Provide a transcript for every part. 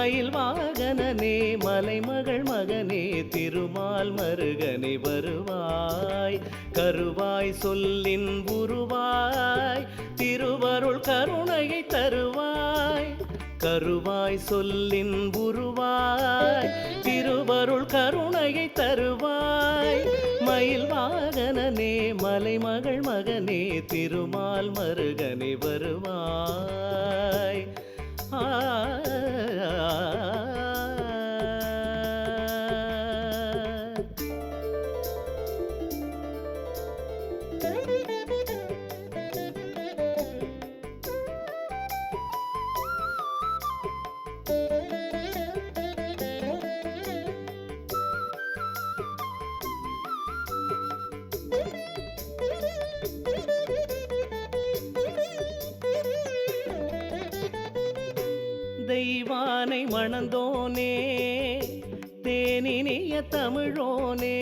மயில் வாகனனே மலைமகள் மகனே திருமால் மருகனே வருவாய். கருவாய் சொல்லின் உருவாய் திருவருள் கருணையை தருவாய். கருவாய் சொல்லின் உருவாய் திருவருள் கருணையை தருவாய். மயில் வாகனனே மலைமகள் மகனே திருமால் மருகனே வருவாய். தெய்வானை மணந்தோனே தேனினிய தமிழோனே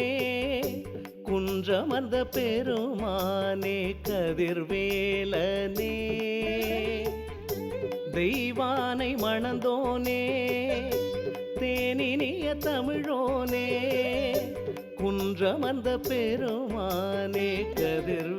குன்றமர்ந்த பெருமானே கதிர்வேலனே. தெய்வானை மணந்தோனே தேனினிய தமிழோனே குன்றமந்த பெருமானே கதிர்